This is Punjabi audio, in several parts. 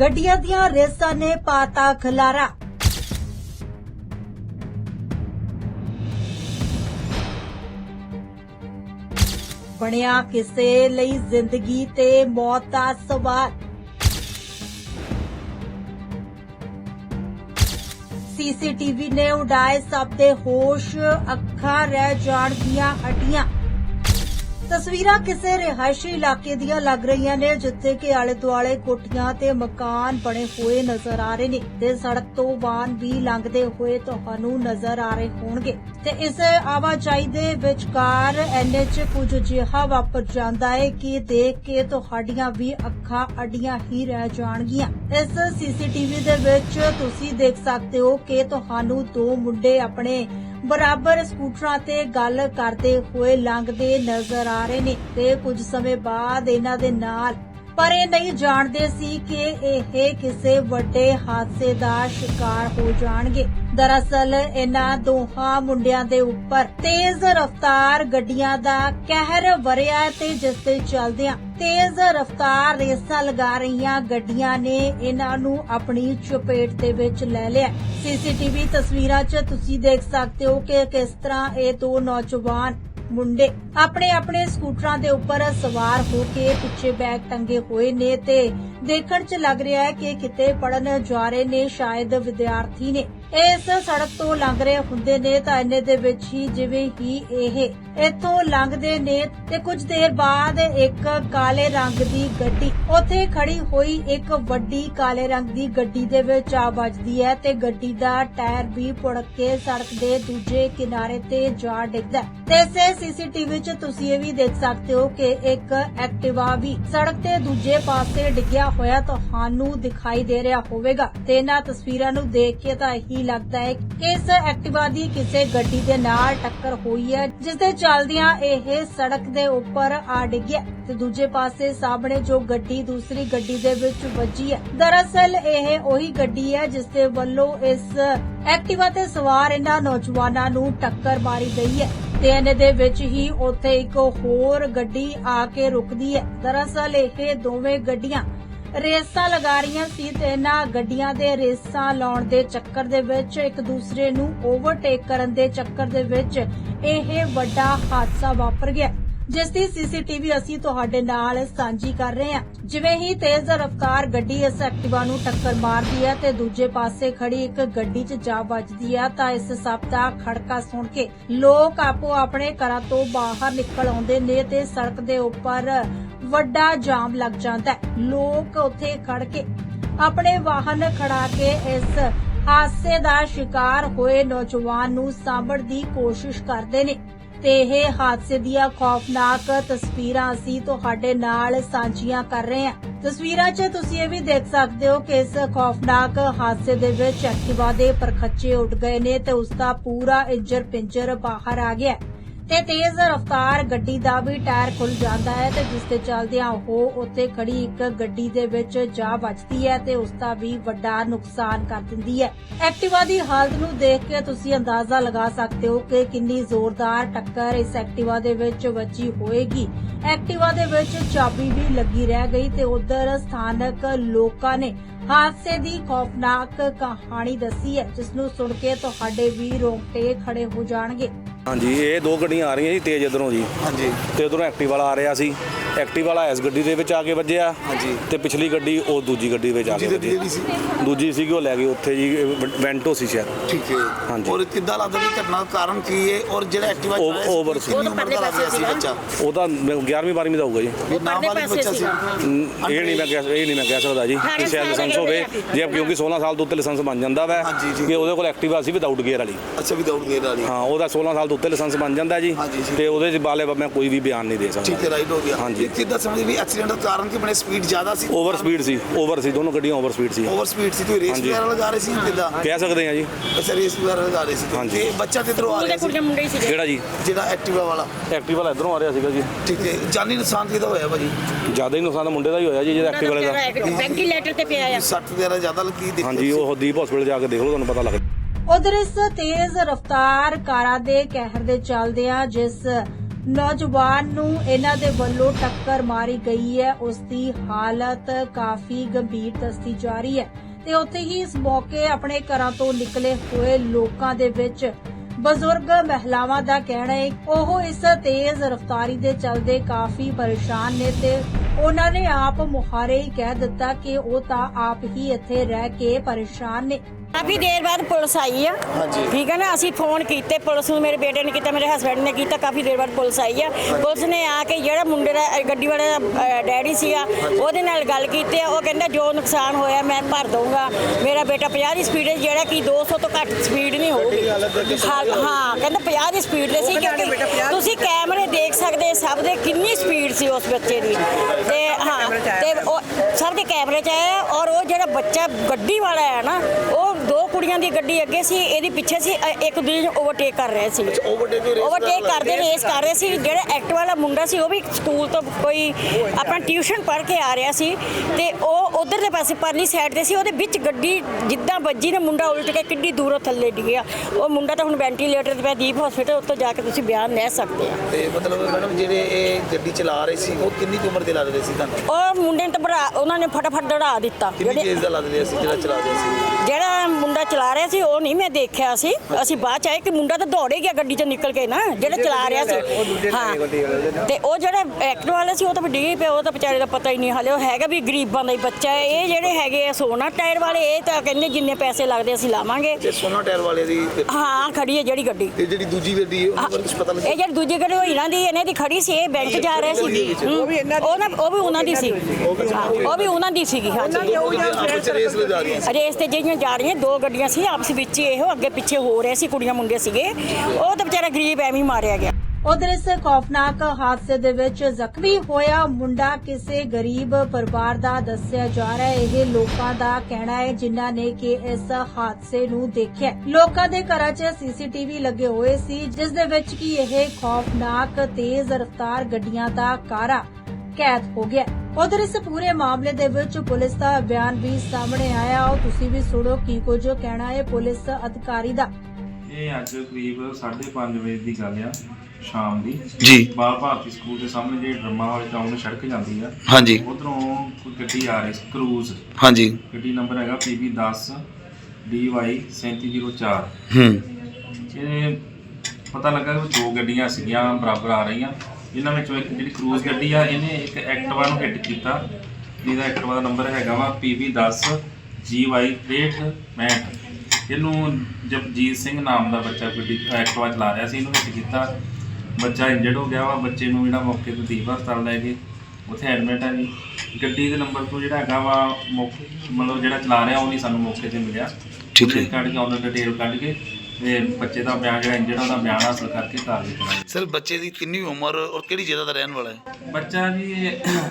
ਗੱਡੀਆਂ ਦੀਆਂ ਰੇਸਾਂ ਨੇ ਪਾਤਾ ਖਲਾਰਾ। ਬਣਿਆ ਕਿਸੇ ਲਈ ਜ਼ਿੰਦਗੀ ਤੇ ਮੌਤ ਦਾ ਸਵਾਲ। ਸੀਸੀਟੀਵੀ ਨੇ ਉਡਾਏ ਸਭ ਦੇ ਹੋਸ਼, ਅੱਖਾਂ ਰਹਿ ਜਾਣ ਦੀਆਂ ਹੱਡੀਆਂ। ਤਸਵੀਰਾਂ ਕਿਸੇ ਰਿਹਾਇਸ਼ੀ ਇਲਾਕੇ ਦੀਆਂ ਲੱਗ ਰਹੀਆਂ ਨੇ, ਜਿੱਥੇ ਕਿ ਆਲੇ ਦੁਆਲੇ ਕੋਠੀਆਂ ਤੇ ਮਕਾਨ ਬਣੇ ਹੋਏ ਨਜ਼ਰ ਆ ਰਹੇ ਨੇ ਤੇ ਸੜਕ ਤੋਂ ਵਾਹਨ ਵੀ ਲੰਘਦੇ ਹੋਏ ਤੁਹਾਨੂੰ ਨਜ਼ਰ ਆ ਰਹੇ ਹੋਣਗੇ। ਤੇ ਇਸ ਆਵਾਜਾਈ ਦੇ ਵਿਚਕਾਰ ਐਨਐਚ ਕੁਝ ਜਿਹਾ ਵਾਪਰ ਜਾਂਦਾ ਹੈ ਕਿ ਦੇਖ ਕੇ ਤੁਹਾਡੀਆਂ ਵੀ ਅੱਖਾਂ ਅੱਡੀਆਂ ਹੀ ਰਹਿ ਜਾਣਗੀਆਂ। ਇਸ ਸੀਸੀਟੀਵੀ ਦੇ ਵਿੱਚ ਤੁਸੀਂ ਦੇਖ ਸਕਦੇ ਹੋ ਕਿ ਤੁਹਾਨੂੰ ਦੋ ਮੁੰਡੇ ਆਪਣੇ ਬਰਾਬਰ ਸਕੂਟਰਾਂ ਤੇ ਗੱਲ ਕਰਦੇ ਹੋਏ ਲੰਘਦੇ ਨਜ਼ਰ ਆ ਰਹੇ ਨੇ ਤੇ ਕੁਝ ਸਮੇਂ ਬਾਅਦ ਇਹਨਾਂ ਦੇ ਨਾਲ, ਪਰ ਇਹ ਨਹੀਂ ਜਾਣਦੇ ਸੀ ਕਿ ਇਹ ਕਿਸੇ ਵੱਡੇ ਹਾਦਸੇ ਦਾ ਸ਼ਿਕਾਰ ਹੋ ਜਾਣਗੇ। ਦਰਅਸਲ ਇਹਨਾਂ ਦੋਹਾਂ ਮੁੰਡਿਆਂ ਦੇ ਉੱਪਰ ਤੇਜ਼ ਰਫ਼ਤਾਰ ਗੱਡੀਆਂ ਦਾ ਕਹਿਰ ਵਰਿਆ ਤੇ ਜਿਸ ਦੇ ਚੱਲਦਿਆਂ ਤੇਜ਼ ਰਫ਼ਤਾਰ ਰੇਸਾਂ ਲਗਾ ਰਹੀਆਂ ਗੱਡੀਆਂ ਨੇ ਇਹਨਾਂ ਨੂੰ ਆਪਣੀ ਚਪੇਟ ਦੇ ਵਿੱਚ ਲੈ ਲਿਆ। ਸੀਸੀਟੀਵੀ ਤਸਵੀਰਾਂ 'ਚ ਤੁਸੀਂ ਦੇਖ ਸਕਦੇ ਹੋ ਕਿ ਕਿਸ ਤਰ੍ਹਾਂ ਇਹ ਦੋ ਨੌਜਵਾਨ ਮੁੰਡੇ ਆਪਣੇ ਆਪਣੇ ਸਕੂਟਰਾਂ ਦੇ ਉੱਪਰ ਸਵਾਰ ਹੋ ਕੇ ਪਿੱਛੇ ਬੈਗ ਟੰਗੇ ਹੋਏ ਨੇ ਤੇ ਦੇਖਣ 'ਚ ਲੱਗ ਰਿਹਾ ਹੈ ਕਿ ਕਿਤੇ ਪੜਨ ਜਾ ਰਹੇ ਨੇ, ਸ਼ਾਇਦ ਵਿਦਿਆਰਥੀ ਨੇ। ਇਸ ਸੜਕ ਤੋਂ ਲੰਘ ਰਹੇ ਹੁੰਦੇ ਨੇ ਤਾਂ ਇੰਨੇ ਦੇ ਵਿੱਚ ਹੀ ਜਿਵੇਂ ਹੀ ਇਹ ਇੱਥੋਂ ਲੰਘਦੇ ਨੇ ਤੇ ਕੁਝ ਦੇਰ ਬਾਅਦ ਇੱਕ ਕਾਲੇ ਰੰਗ ਦੀ ਗੱਡੀ, ਉੱਥੇ ਖੜੀ ਹੋਈ ਇੱਕ ਵੱਡੀ ਕਾਲੇ ਰੰਗ ਦੀ ਗੱਡੀ ਦੇ ਵਿੱਚ ਆ ਵੱਜਦੀ ਹੈ ਤੇ ਗੱਡੀ ਦਾ ਟਾਇਰ ਵੀ ਪੁੜਕ ਕੇ ਸੜਕ ਦੇ ਦੂਜੇ ਕਿਨਾਰੇ ਤੇ ਜਾ ਡਿੱਗਦਾ ਤੇ ਇਸੇ ਸੀਸੀਟੀਵੀ 'ਚ ਤੁਸੀਂ ਇਹ ਵੀ ਦੇਖ ਸਕਦੇ ਹੋ ਕਿ ਇੱਕ ਐਕਟਿਵਾ ਵੀ ਸੜਕ ਤੇ ਦੂਜੇ ਪਾਸੇ ਡਿੱਗਿਆ ਹੋਇਆ ਤੁਹਾਨੂੰ ਦਿਖਾਈ ਦੇ ਰਿਹਾ ਹੋਵੇਗਾ। ਤੇ ਇਹਨਾਂ ਤਸਵੀਰਾਂ ਨੂੰ ਦੇਖ ਕੇ ਤਾਂ ਇਹੀ ਲੱਗਦਾ ਹੈ? ਕਿ ਇਸ ਐਕਟਿਵਾ ਦੀ ਕਿਸੇ ਗੱਡੀ ਦੇ ਨਾਲ ਟੱਕਰ ਹੋਈ ਹੈ? ਜਿਸ ਦੇ ਚੱਲਦਿਆਂ ਇਹ ਸੜਕ ਦੇ ਉੱਪਰ ਆ ਡਿੱਗਿਆ ਤੇ ਦੂਜੇ ਪਾਸੇ ਸਾਹਮਣੇ ਜੋ ਗੱਡੀ ਦੂਸਰੀ ਗੱਡੀ ਦੇ ਵਿੱਚ ਵੱਜੀ ਹੈ। ਦਰਅਸਲ ਇਹ ਉਹੀ ਗੱਡੀ ਹੈ ਜਿਸ ਦੇ ਵੱਲੋਂ ਇਸ ਐਕਟਿਵਾ ਤੇ ਸਵਾਰ ਇਹਨਾਂ ਨੌਜਵਾਨਾਂ ਨੂੰ ਟੱਕਰ ਮਾਰੀ ਗਈ ਹੈ ਤੇ ਇਹਨੇ ਦੇ ਵਿੱਚ ਹੀ ਉੱਥੇ ਇੱਕ ਹੋਰ ਗੱਡੀ ਆ ਕੇ ਰੁਕਦੀ ਹੈ। ਦਰਅਸਲ ਇਹ ਦੋਵੇਂ ਗੱਡੀਆਂ ਰੇਸਾਂ ਲਗਾ ਰਹੀਆਂ ਸੀ ਤੇ ਇਹਨਾਂ ਗੱਡੀਆਂ ਦੇ ਰੇਸਾਂ ਲਾਉਣ ਦੇ ਚੱਕਰ ਦੇ ਵਿੱਚ ਇੱਕ ਦੂਸਰੇ ਨੂੰ ਓਵਰਟੇਕ ਕਰਨ ਦੇ ਚੱਕਰ ਦੇ ਵਿੱਚ ਇਹ ਵੱਡਾ ਹਾਦਸਾ ਵਾਪਰ ਗਿਆ। ਜਿਸ ਦੀ ਸੀਸੀਟੀਵੀ ਅਸੀਂ ਤੁਹਾਡੇ ਨਾਲ ਸਾਂਝੀ ਕਰ ਰਹੇ ਹਾਂ। ਜਿਵੇਂ ਹੀ ਤੇਜ਼ ਰਫ਼ਤਾਰ ਗੱਡੀ ਇਸ ਐਕਟਿਵਾ ਨੂੰ ਟੱਕਰ ਮਾਰਦੀ ਹੈ ਤੇ ਦੂਜੇ ਪਾਸੇ ਖੜੀ ਇੱਕ ਗੱਡੀ 'ਚ ਜਾ ਵੱਜਦੀ ਹੈ ਤਾਂ ਇਸ ਸਭ ਦਾ ਖੜਕਾ ਸੁਣ ਕੇ ਲੋਕ ਆਪੋ ਆਪਣੇ ਘਰਾਂ ਤੋਂ ਬਾਹਰ ਨਿਕਲ ਆਉਂਦੇ ਨੇ ਤੇ ਸੜਕ ਦੇ ਉੱਪਰ ਵੱਡਾ ਜਾਮ ਲੱਗ ਜਾਂਦਾ ਹੈ। ਲੋਕ ਉੱਥੇ ਖੜ ਕੇ ਆਪਣੇ ਵਾਹਨ ਖੜਾ ਕੇ ਇਸ ਹਾਦਸੇ ਦਾ ਸ਼ਿਕਾਰ ਹੋਏ ਨੌਜਵਾਨ ਨੂੰ ਸਾਂਭਣ ਦੀ ਕੋਸ਼ਿਸ਼ ਕਰਦੇ ਨੇ। ਤੇ ਇਹ ਹਾਦਸੇ ਦੀਆਂ ਖੌਫਨਾਕ ਤਸਵੀਰਾਂ ਅਸੀਂ ਤੁਹਾਡੇ ਨਾਲ ਸਾਂਝੀਆਂ ਕਰ ਰਹੇ ਹਾਂ। ਤਸਵੀਰਾਂ 'ਚ ਤੁਸੀਂ ਇਹ ਵੀ ਦੇਖ ਸਕਦੇ ਹੋ ਕਿ ਇਸ ਖੌਫਨਾਕ ਹਾਦਸੇ ਦੇ ਵਿੱਚ ਐਕਟਿਵਾ ਦੇ ਪਰਖੱਚੇ ਉੱਡ ਗਏ ਨੇ ਤੇ ਉਸ ਦਾ ਪੂਰਾ ਇੰਜਰ ਪਿੰਜਰ ਬਾਹਰ ਆ ਗਿਆ ਤੇ ਤੇਜ਼ ਰਫ਼ਤਾਰ ਗੱਡੀ ਦਾ ਵੀ ਟਾਇਰ ਖੁੱਲ ਜਾਂਦਾ ਹੈ ਤੇ ਜਿਸ ਤੇ ਚੱਲਦਿਆਂ ਉਹ ਉੱਥੇ ਖੜੀ ਇੱਕ ਗੱਡੀ ਦੇ ਵਿੱਚ ਜਾ ਵੱਜਦੀ ਹੈ ਤੇ ਉਸ ਦਾ ਵੀ ਵੱਡਾ ਨੁਕਸਾਨ ਕਰ ਦਿੰਦੀ ਹੈ। ਐਕਟਿਵਾ ਦੀ ਹਾਲਤ ਨੂੰ ਦੇਖ ਕੇ ਤੁਸੀਂ ਅੰਦਾਜ਼ਾ ਲਗਾ ਸਕਦੇ ਹੋ ਕਿ ਕਿੰਨੀ ਜ਼ੋਰਦਾਰ ਟੱਕਰ ਇਸ ਐਕਟਿਵਾ ਦੇ ਵਿੱਚ ਵੱਜੀ ਹੋਏਗੀ ਐਕਟਿਵਾ ਦੇ ਵਿੱਚ ਚਾਬੀ ਵੀ ਲੱਗੀ ਰਹਿ ਗਈ ਤੇ ਉਧਰ ਸਥਾਨਕ ਲੋਕਾਂ ਨੇ ਹਾਦਸੇ ਦੀ ਖੌਫਨਾਕ ਕਹਾਣੀ ਦੱਸੀ ਹੈ, ਜਿਸ ਨੂੰ ਸੁਣ ਕੇ ਤੁਹਾਡੇ ਵੀ ਰੋਂਗਟੇ ਖੜੇ ਹੋ ਜਾਣਗੇ। ਹਾਂਜੀ ਇਹ ਦੋ ਗੱਡੀਆਂ ਆ ਰਹੀਆਂ ਜੀ ਤੇਜ਼ ਇਧਰੋਂ ਜੀ। ਹਾਂਜੀ। ਤੇ ਉਧਰੋਂ ਐਕਟਿਵ ਵਾਲਾ ਆ ਰਿਹਾ ਸੀ। ਐਕਟਿਵ ਵਾਲਾ ਇਸ ਗੱਡੀ ਦੇ ਵਿੱਚ ਆ ਕੇ ਵੱਜਿਆ। ਹਾਂਜੀ। ਤੇ ਪਿਛਲੀ ਗੱਡੀ ਉਹ ਦੂਜੀ ਗੱਡੀ ਵਿੱਚ ਆ ਕੇ ਵੱਜੀ। ਦੂਜੀ ਸੀਗੀ ਉਹ ਲੈ ਗਈ ਉੱਥੇ ਜੀ ਇਹ ਵੈਂਟੋ ਸੀ ਸ਼ਾਇਦ। ਠੀਕ ਹੈ। ਹਾਂਜੀ। ਔਰ ਕਿੱਦਾਂ ਲੱਗਦਾ ਵੀ ਘਟਨਾ ਦਾ ਕਾਰਨ ਕੀ ਹੈ? ਔਰ ਜਿਹੜਾ ਐਕਟਿਵਾ ਉਹ- ਚਲਾਇਆ over ਸੀ। ਬੱਚਾ? ਉਹ ਤਾਂ 11ਵੀਂ 12ਵੀਂ ਦਾ ਹੋਊਗਾ ਜੀ। ਨਾਮ ਵਾਲਾ ਬੱਚਾ ਸੀ? ਨ- ਇਹ ਨਹੀਂ ਮੈਂ ਕਹਿ ਇਹ ਨਹੀਂ ਮੈਂ ਕਹਿ ਸਕਦਾ ਜੀ ਕਿ ਸ਼ਾਇਦ ਲਾਇਸੈਂਸ ਹੋਵੇ। ਜੇ ਕਿਉਂਕਿ 16 ਸਾਲ ਤੋਂ ਉੱਤੇ ਲਾਇਸੈਂਸ ਬਣ ਜਾਂਦਾ ਵੈ। ਕਿ ਉਹਦੇ ਕੋਲ ਐਕਟਿਵਾ ਸੀ ਵਿਦਆਊਟ ਗੇਅਰ ਵਾਲੀ। ਅੱਛਾ ਵੀ ਦੌੜ ਗੇਰ ਵਾਲੀ। ਹਾਂ ਉਹਦਾ 16 ਸਾਲ ਤੋਂ ਉੱਤੇ ਲਾਇਸੈਂਸ ਬਣ ਜਾਂਦਾ ਜੀ। ਹਾਂਜੀ, ਜੀ। ਤੇ ਉਹਦੇ ਚ ਬਾਲੇ ਮੈਂ ਕੋਈ ਵੀ ਬਿਆਨ ਨਹੀਂ ਦੇ ਠੀਕ ਸਕਦਾ ਹੈ ਰਾਈਟ ਹੋ ਗਿਆ। ਹਾਂਜੀ। ਇਹ ਕਿੱਦਾਂ ਸਮਝ ਵੀ ਐਕਸੀਡੈਂਟ ਦਾ ਕਾਰਨ ਕੀ ਬਣੇ? ਸਪੀਡ ਜ਼ਿਆਦਾ ਸੀ। ਓਵਰ ਸਪੀਡ ਸੀ। ਓਵਰ ਸੀ। ਦੋਨੋਂ ਗੱਡੀਆਂ ਓਵਰ ਸਪੀਡ ਸੀ। ਓਵਰ ਸਪੀਡ ਸੀ। ਤੁਸੀਂ ਰੇਸ ਹਾਂਜੀ। ਵਗੈਰਾ ਲਗਾ ਰਹੇ ਸੀ ਕਿੱਦਾਂ? ਕਹਿ ਸਕਦੇ ਆ ਜੀ। ਅੱਛਾ ਰੇਸ ਵਗੈਰਾ ਲਗਾ ਰਹੇ ਸੀ। ਤੁਸੀਂ। ਹਾਂਜੀ। ਤੇ ਬੱਚਾ ਕਿੱਧਰੋਂ ਆ ਰਿਹਾ ਸੀ? ਮੁੰਡੇ ਹੀ ਸੀਗੇ। ਕਿਹੜਾ ਜੀ? ਜਿਹੜਾ ਐਕਟਿਵਾ ਵਾਲਾ। ਐਕਟਿਵ ਵਾਲਾ ਇਧਰੋਂ ਆ ਰਿਹਾ ਸੀਗਾ ਜੀ। ਠੀਕ ਹੈ। ਜਾਨੀ ਨੁਕਸਾਨ ਕਿਹਦਾ ਹੋਇਆ ਭਾਜੀ? ਜ਼ਿਆਦਾ ਹੀ ਨੁਕਸਾਨ ਤਾਂ ਮੁੰਡੇ ਦਾ ਹੀ ਹੋਇਆ ਜੀ ਜਿਹੜਾ ਐਕਟਿਵ ਵਾਲੇ ਦਾ। ਵੈਂਟੀਲੇਟਰ ਤੇ ਪਿਆ ਆ। ਸੱਟ ਵਗੈਰਾ ਜ਼ਿਆਦਾ ਲੱਗੀ ਦੇਖੋ ਹਾਂਜੀ ਉਹ ਦੀਪ ਹਸਪੀਟਲ ਜਾ ਕੇ ਦੇਖ ਲਓ ਤੁਹਾਨੂੰ ਪਤਾ ਲੱਗ ਉਧਰ ਇਸ ਤੇਜ਼ ਰਫ਼ਤਾਰ ਕਾਰਾਂ ਦੇ ਕਹਿਰ ਦੇ ਚੱਲਦਿਆਂ ਜਿਸ ਨੌਜਵਾਨ ਨੂੰ ਇਹਨਾਂ ਦੇ ਵੱਲੋਂ ਟੱਕਰ ਮਾਰੀ ਗਈ ਹੈ, ਉਸ ਦੀ ਹਾਲਤ ਕਾਫੀ ਗੰਭੀਰ ਦੱਸੀ ਜਾ ਰਹੀ ਹੈ ਤੇ ਉੱਥੇ ਹੀ ਇਸ ਮੌਕੇ ਆਪਣੇ ਘਰਾਂ ਤੋਂ ਨਿਕਲੇ ਹੋਏ ਲੋਕਾਂ ਦੇ ਵਿੱਚ ਬਜ਼ੁਰਗ ਮਹਿਲਾਵਾਂ ਦਾ ਕਹਿਣਾ ਹੈ ਉਹ ਇਸ ਤੇਜ਼ ਰਫ਼ਤਾਰੀ ਦੇ ਚੱਲਦੇ ਕਾਫੀ ਪਰੇਸ਼ਾਨ ਨੇ ਤੇ ਉਹਨਾਂ ਨੇ ਆਪ ਮੁਹਾਰੇ ਹੀ ਕਹਿ ਦਿੱਤਾ ਕਿ ਉਹ ਤਾਂ ਆਪ ਹੀ ਇੱਥੇ ਰਹਿ ਕੇ ਪਰੇਸ਼ਾਨ ਨੇ। ਕਾਫੀ ਦੇਰ ਬਾਅਦ ਪੁਲਿਸ ਆਈ ਆ। ਠੀਕ ਹੈ ਨਾ? ਅਸੀਂ ਫੋਨ ਕੀਤੇ ਪੁਲਿਸ ਨੂੰ ਮੇਰੇ ਬੇਟੇ ਨੇ ਕੀਤਾ ਮੇਰੇ ਹਸਬੰਡ ਨੇ ਕੀਤਾ ਕਾਫੀ ਦੇਰ ਬਾਅਦ ਪੁਲਿਸ ਆਈ ਆ। ਪੁਲਿਸ ਨੇ ਆ ਕੇ ਜਿਹੜਾ ਮੁੰਡੇ ਦਾ ਅ, ਗੱਡੀ ਵਾਲੇ ਦਾ ਅ, ਡੈਡੀ ਸੀਗਾ ਉਹਦੇ ਨਾਲ ਗੱਲ ਕੀਤੀ ਆ। ਉਹ ਕਹਿੰਦਾ ਜੋ ਨੁਕਸਾਨ ਹੋਇਆ ਮੈਂ ਭਰ ਦਊਂਗਾ। ਮੇਰਾ ਬੇਟਾ 50 ਦੀ ਸਪੀਡ ਜਿਹੜਾ ਕਿ 200 ਤੋਂ ਘੱਟ ਸਪੀਡ ਨਹੀਂ ਹੋਊਗੀ। ਹਾਂ ਹਾਂ ਕਹਿੰਦਾ 50 ਦੀ ਸਪੀਡ ਦੇ ਸੀ ਕਿਉਂਕਿ ਤੁਸੀਂ ਕੈਮਰੇ ਦੇਖ ਸਕਦੇ ਸਭ ਦੇ ਕਿੰਨੀ ਸਪੀਡ ਸੀ ਉਸ ਬੱਚੇ ਦੀ। ਤੇ ਹਾਂ ਤੇ ਸਭ ਦੇ ਕੈਮਰੇ 'ਚ ਆਇਆ ਔਰ ਉਹ ਜਿਹੜਾ ਬੱਚਾ ਗੱਡੀ ਵਾਲਾ ਹੈ ਨਾ ਉਹ ਦੋ ਕੁੜੀਆਂ ਦੀ ਗੱਡੀ ਅੱਗੇ ਸੀ ਇਹਦੀ ਪਿੱਛੇ ਸੀ ਅ- ਇੱਕ ਦੂਜੇ ਨੂੰ ਓਵਰਟੇਕ ਕਰ ਰਹੇ ਸੀ। overtake ਦੀ race ਓਵਰਟੇਕ ਰਹੇ ਕਰਦੇ ਰੇਸ ਕਰ ਰਹੇ ਸੀ ਜਿਹੜਾ ਐਕਟ ਵਾਲਾ ਮੁੰਡਾ ਸੀ ਉਹ ਵੀ ਸਕੂਲ ਤੋਂ ਕੋਈ ਆਪਣਾ ਟਿਊਸ਼ਨ ਪੜ੍ਹ ਕੇ ਆ ਰਿਹਾ ਸੀ ਤੇ ਉਹ ਉਧਰ ਦੇ ਪਾਸੇ ਪਰਲੀ ਸਾਈਡ ਤੇ ਸੀ ਉਹਦੇ ਵਿੱਚ ਗੱਡੀ ਜਿੱਦਾਂ ਵੱਜੀ ਨੇ ਮੁੰਡਾ ਉਲਟ ਕੇ ਕਿੱਡੀ ਦੂਰੋਂ ਥੱਲੇ ਡਿੱਗਿਆ। ਉਹ ਮੁੰਡਾ ਤਾਂ ਹੁਣ ਵੈਂਟੀਲੇਟਰ ਤੇ ਪਿਆ ਦੀਪ ਹਸਪੀਟਲ ਉੱਥੋਂ ਜਾ ਕੇ ਤੁਸੀਂ ਬਿਆਨ ਲੈ ਸਕਦੇ ਆ ਤੇ ਮਤਲਬ ਮੈਡਮ ਜਿਹੜੇ ਇਹ ਗੱਡੀ ਚਲਾ ਰਹੇ ਸੀ ਉਹ ਕਿੰਨੀ ਕੁ ਉਮਰ ਦੇ ਲੱਗ ਰਹੇ ਸੀ ਤੁਹਾਨੂੰ? ਉਹ ਮੁੰਡੇ ਨੂੰ ਤਾਂ ਭਰਾ ਉਹਨਾਂ ਨੇ ਫਟਾਫਟ ਦੜਾ ਦਿੱਤਾ। ਕਿੰਨੀ ਜਿਹੜੇ ਏਜ ਦਾ ਲੱਗ ਰਿਹਾ ਸੀ ਜਿਹੜਾ ਚਲਾ ਰਿਹਾ ਸੀ? ਜਿਹੜਾ ਮੁੰਡਾ ਚਲਾ ਰਿਹਾ ਸੀ ਉਹ ਨਹੀਂ ਮੈਂ ਦੇਖਿਆ ਸੀ। ਅਸੀਂ ਬਾਅਦ ਚ ਆਏ ਕਿ ਮੁੰਡਾ ਤਾਂ ਦੌੜੇ ਗਿਆ ਗੱਡੀ ਚੋਂ ਨਿਕਲ ਕੇ ਨਾ ਜਿਹੜਾ ਚਲਾ ਰਿਹਾ ਸੀ। ਹਾਂ। ਤੇ ਉਹ ਜਿਹੜਾ ਐਕਟ ਵਾਲਾ ਸੀ ਉਹ ਤਾਂ ਡਿੱਗੇ ਪਿਆ ਉਹ ਤਾਂ ਵਿਚਾਰੇ ਦਾ ਪਤਾ ਹੀ ਨਹੀਂ ਹਾਲੇ ਉਹ ਹੈਗਾ ਵੀ ਗਰੀਬਾਂ ਦਾ ਹੀ ਬੱਚਾ ਹੈ। ਇਹ ਜਿਹੜੇ ਹੈਗੇ ਆ ਸੋਨਾ ਟਾਇਰ ਵਾਲੇ ਇਹ ਤਾਂ ਕਹਿੰਦੇ ਜਿੰਨੇ ਪੈਸੇ ਲੱਗਦੇ ਅਸੀਂ ਲਾਵਾਂਗੇ। ਤੇ ਸੋਨਾ ਟਾਇਰ ਵਾਲੇ ਦੀ ਹਾਂ ਖੜੀ ਹੈ ਜਿਹੜੀ ਗੱਡੀ। ਤੇ ਜਿਹੜੀ ਦੂਜੀ ਗੱਡੀ ਹੈ ਉਹਨਾਂ ਕੁਝ ਪਤਾ ਇਹ ਲੱਗਿਆ ਜਿਹੜੀ ਦੂਜੀ ਗੱਡੀ ਉਹ ਇਹਨਾਂ ਦੀ ਇਹਨੇ ਦੀ ਖੜੀ ਸੀ ਇਹ ਬੈਂਕ ਜਾ ਰਿਹਾ ਸੀ। ਉਹ ਵੀ ਉਹ ਵੀ ਉਹਨਾਂ ਦੀ ਸੀ। ਉਹ ਵੀ ਉਹਨਾਂ ਦੀ ਸੀਗੀ ਹਾਂਜੀ ਰੇਸ ਲਗਾ ਰਹੀਆਂ ਸੀ ਰੇਸ ਤੇ ਜਿਹੜੀਆਂ ਜਾ ਰਹੀਆਂ ਦੋ ਗੱਡੀਆਂ ਸੀ ਆਪਸ ਵਿੱਚ ਹੀ ਇਹੋ ਅੱਗੇ ਪਿੱਛੇ ਹੋ ਰਹੇ ਸੀ ਕੁੜੀਆਂ ਮੁੰਡੇ ਸੀਗੇ। ਉਹ ਤਾਂ ਵਿਚਾਰਾ ਗਰੀਬ ਐਵੇਂ ਹੀ ਮਾਰਿਆ ਗਿਆ। ਉਧਰ ਇਸ ਖੌਫਨਾਕ ਹਾਦਸੇ ਦੇ ਵਿੱਚ ਜ਼ਖਮੀ ਹੋਇਆ ਮੁੰਡਾ ਕਿਸੇ ਗਰੀਬ ਪਰਿਵਾਰ ਦਾ ਦੱਸਿਆ ਜਾ ਰਿਹਾ ਹੈ। ਇਹ ਲੋਕਾਂ ਦਾ ਕਹਿਣਾ ਹੈ ਜਿਨ੍ਹਾਂ ਨੇ ਕਿ ਇਸ ਹਾਦਸੇ ਨੂੰ ਦੇਖਿਆ ਲੋਕਾਂ ਦੇ ਘਰਾਂ 'ਚ ਸੀਸੀਟੀਵੀ ਲੱਗੇ ਹੋਏ ਸੀ ਜਿਸ ਦੇ ਵਿੱਚ ਕਿ ਇਹ ਖੌਫਨਾਕ ਤੇਜ਼ ਰਫ਼ਤਾਰ ਗੱਡੀਆਂ ਦਾ ਕਾਰਾ ਕੈਦ ਹੋ ਗਿਆ ਉਧਰ ਇਸ ਪੂਰੇ ਮਾਮਲੇ ਦੇ ਵਿੱਚ ਪੁਲਿਸ ਦਾ ਬਿਆਨ ਵੀ ਸਾਹਮਣੇ ਆਇਆ। ਉਹ ਤੁਸੀਂ ਵੀ ਸੁਣੋ ਕੀ ਕੁਝ ਕਹਿਣਾ ਹੈ ਪੁਲਿਸ ਅਧਿਕਾਰੀ ਦਾ। ਇਹ ਅੱਜ ਕਰੀਬ 5:30 ਵਜੇ ਦੀ ਗੱਲ ਆ ਸ਼ਾਮ ਦੀ। ਜੀ। ਬਾਲ ਭਾਰਤੀ ਸਕੂਲ ਦੇ ਸਾਹਮਣੇ ਜਿਹੜੀ ਡਰਮਾ ਵਾਲੀ ਟਾਊਨ ਨੂੰ ਸੜਕ ਜਾਂਦੀ ਆ ਹਾਂਜੀ। ਉਧਰੋਂ ਕੋਈ ਗੱਡੀ ਆ ਰਹੀ ਸੀ ਕਰੂਜ਼। ਹਾਂਜੀ। ਗੱਡੀ ਨੰਬਰ ਹੈਗਾ PB10 DY 3704 ਹੂੰ। ਇਹ ਪਤਾ ਲੱਗਾ ਕਿ ਦੋ ਗੱਡੀਆਂ ਸੀਗੀਆਂ ਬਰਾਬਰ ਆ ਰਹੀਆਂ। ਇਹਨਾਂ ਵਿੱਚੋਂ ਇੱਕ ਜਿਹੜੀ ਕਰੂਜ਼ ਗੱਡੀ ਆ ਇਹਨੇ ਇੱਕ ਐਕਟਿਵਾ ਨੂੰ ਹਿੱਟ ਕੀਤਾ। ਜਿਹਦਾ ਐਕਟਿਵਾ ਦਾ ਨੰਬਰ ਹੈਗਾ ਵਾ PB10 GY 6365 ਇਹਨੂੰ ਜਪਜੀਤ ਸਿੰਘ ਨਾਮ ਦਾ ਬੱਚਾ ਗੱਡੀ ਐਕਟਿਵਾ ਚਲਾ ਰਿਹਾ ਸੀ ਇਹਨੂੰ ਹਿੱਟ ਕੀਤਾ। ਬੱਚਾ ਇੰਜਰਡ ਹੋ ਗਿਆ ਵਾ ਬੱਚੇ ਨੂੰ ਜਿਹੜਾ ਮੌਕੇ ਤੇ ਦੀਪ ਹਸਪਤਾਲ ਲੈ ਗਏ। ਉੱਥੇ ਐਡਮਿਟ ਹੈ ਜੀ। ਗੱਡੀ ਦੇ ਨੰਬਰ ਤੋਂ ਜਿਹੜਾ ਹੈਗਾ ਵਾ ਮੌਕੇ ਮਤਲਬ ਜਿਹੜਾ ਚਲਾ ਰਿਹਾ ਉਹ ਨਹੀਂ ਸਾਨੂੰ ਮੌਕੇ ਤੇ ਮਿਲਿਆ। ਠੀਕ ਹੈ। ਕੱਢ ਕੇ ਉਹਨਾਂ ਡਿਟੇਲ ਕੱਢ ਕੇ ਤੇ ਬੱਚੇ ਦਾ ਬਿਆਨ ਜਿਹੜਾ ਇੰਜਰਡ ਉਹਦਾ ਬਿਆਨ ਹਾਸਲ ਕਰਕੇ ਕਾਰਵਾਈ ਕਰਾਂਗੇ ਸਰ ਬੱਚੇ ਦੀ ਕਿੰਨੀ ਉਮਰ ਔਰ ਕਿਹੜੀ ਜਗ੍ਹਾ ਦਾ ਰਹਿਣ ਵਾਲਾ ਹੈ? ਬੱਚਾ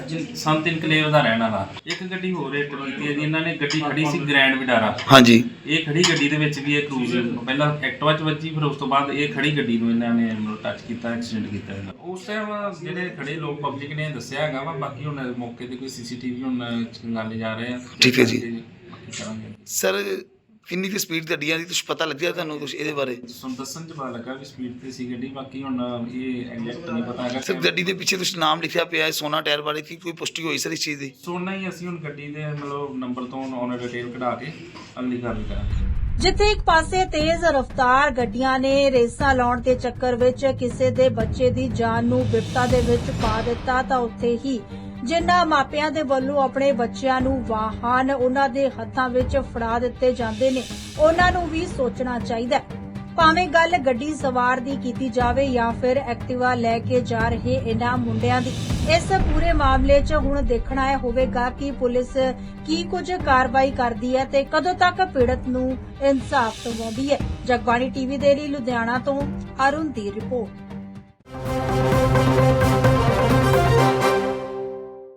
ਜੀ ਸੰਤ ਇਨਕਲੇਵ ਦਾ ਰਹਿਣ ਵਾਲਾ। ਇੱਕ ਗੱਡੀ ਹੋਰ ਇੱਕ ਕੀਤੀ ਹੈ ਜੀ ਇਹਨਾਂ ਨੇ ਗੱਡੀ ਖੜੀ ਸੀ ਗ੍ਰੈਂਡ ਵਿਡਾਰਾ। ਹਾਂਜੀ। ਇਹ ਖੜੀ ਗੱਡੀ ਦੇ ਵਿੱਚ ਵੀ ਇਹ ਕਰੂਜ਼ ਪਹਿਲਾਂ ਐਕਟਿਵਾ ਚ ਵੱਜੀ ਫਿਰ ਉਸ ਤੋਂ ਬਾਅਦ ਇਹ ਖੜੀ ਗੱਡੀ ਨੂੰ ਇਹਨਾਂ ਨੇ ਟੱਚ ਕੀਤਾ ਐਕਸੀਡੈਂਟ ਕੀਤਾ ਇਹਦਾ। ਉਸ ਟਾਈਮ ਜਿਹੜੇ ਖੜੇ ਲੋਕ ਪਬਲਿਕ ਨੇ ਦੱਸਿਆ ਹੈਗਾ ਵਾ ਬਾਕੀ ਹੁਣ ਮੌਕੇ ਤੇ ਕੋਈ ਸੀਸੀਟੀਵੀ ਹੁਣ ਚੰਗਾਲੇ ਜਾ ਰਹੇ ਆ ਠੀਕ ਹੈ ਜੀ। ਸਰ ਕਿੰਨੀ ਕੁ ਸਪੀਡ ਗੱਡੀਆਂ ਦੀ ਕੁਝ ਪਤਾ ਲੱਗਿਆ ਤੁਹਾਨੂੰ ਕੁਝ ਇਹਦੇ ਬਾਰੇ? ਸਾਨੂੰ ਦੱਸਣ ਚ ਪਤਾ ਲੱਗਾ ਵੀ ਸਪੀਡ ਤੇ ਸੀ ਗੱਡੀ ਬਾਕੀ ਹੁਣ ਇਹ ਐਗਜ਼ੈਕਟ ਨਹੀਂ ਪਤਾ ਹੈਗਾ। ਸਰ ਗੱਡੀ ਦੇ ਪਿੱਛੇ ਤੁਸੀਂ ਨਾਮ ਲਿਖਿਆ ਪਿਆ ਹੈ ਸੋਨਾ ਟਾਇਰ ਵਾਲੇ ਕੀ ਕੋਈ ਪੁਸ਼ਟੀ ਹੋਈ ਸਰ ਇਸ ਚੀਜ਼ ਦੀ? ਸੁਣਨਾ ਹੀ ਅਸੀਂ ਹੁਣ ਗੱਡੀ ਦੇ ਮਤਲਬ ਨੰਬਰ ਤੋਂ ਔਨਰ ਡਿਟੇਲ ਕਢਾ ਕੇ ਅਗਲੀ ਕਾਰਵਾਈ ਕਰਾਂਗੇ। ਜਿੱਥੇ ਇੱਕ ਪਾਸੇ ਤੇਜ਼ ਰਫ਼ਤਾਰ ਗੱਡੀਆਂ ਨੇ ਰੇਸਾਂ ਲਾਉਣ ਦੇ ਚੱਕਰ ਵਿੱਚ ਕਿਸੇ ਦੇ ਬੱਚੇ ਦੀ ਜਾਨ ਨੂੰ ਵਿਪਤਾ ਦੇ ਵਿੱਚ ਪਾ ਦਿੱਤਾ ਤਾਂ ਉੱਥੇ ਹੀ ਜਿਨ੍ਹਾਂ ਮਾਪਿਆਂ ਦੇ ਵੱਲੋਂ ਆਪਣੇ ਬੱਚਿਆਂ ਨੂੰ ਵਾਹਨ ਉਹਨਾਂ ਦੇ ਹੱਥਾਂ ਵਿੱਚ ਫੜਾ ਦਿੱਤੇ ਜਾਂਦੇ ਨੇ, ਉਹਨਾਂ ਨੂੰ ਵੀ ਸੋਚਣਾ ਚਾਹੀਦਾ ਹੈ। ਭਾਵੇਂ ਗੱਲ ਗੱਡੀ ਸਵਾਰ ਦੀ ਕੀਤੀ ਜਾਵੇ ਜਾਂ ਫਿਰ ਐਕਟਿਵਾ ਲੈ ਕੇ ਜਾ ਰਹੇ ਇਹਨਾਂ ਮੁੰਡਿਆਂ ਦੀ, ਇਸ ਪੂਰੇ ਮਾਮਲੇ 'ਚ ਹੁਣ ਦੇਖਣਾ ਇਹ ਹੋਵੇਗਾ ਕਿ ਪੁਲਿਸ ਕੀ ਕੁਝ ਕਾਰਵਾਈ ਕਰਦੀ ਹੈ ਤੇ ਕਦੋਂ ਤੱਕ ਪੀੜਤ ਨੂੰ ਇਨਸਾਫ ਦਿਵਾਉਂਦੀ ਹੈ। ਜਗਬਾਣੀ ਟੀਵੀ ਦੇ ਲਈ ਲੁਧਿਆਣਾ ਤੋਂ ਅਰੁਣ ਦੀ ਰਿਪੋਰਟ।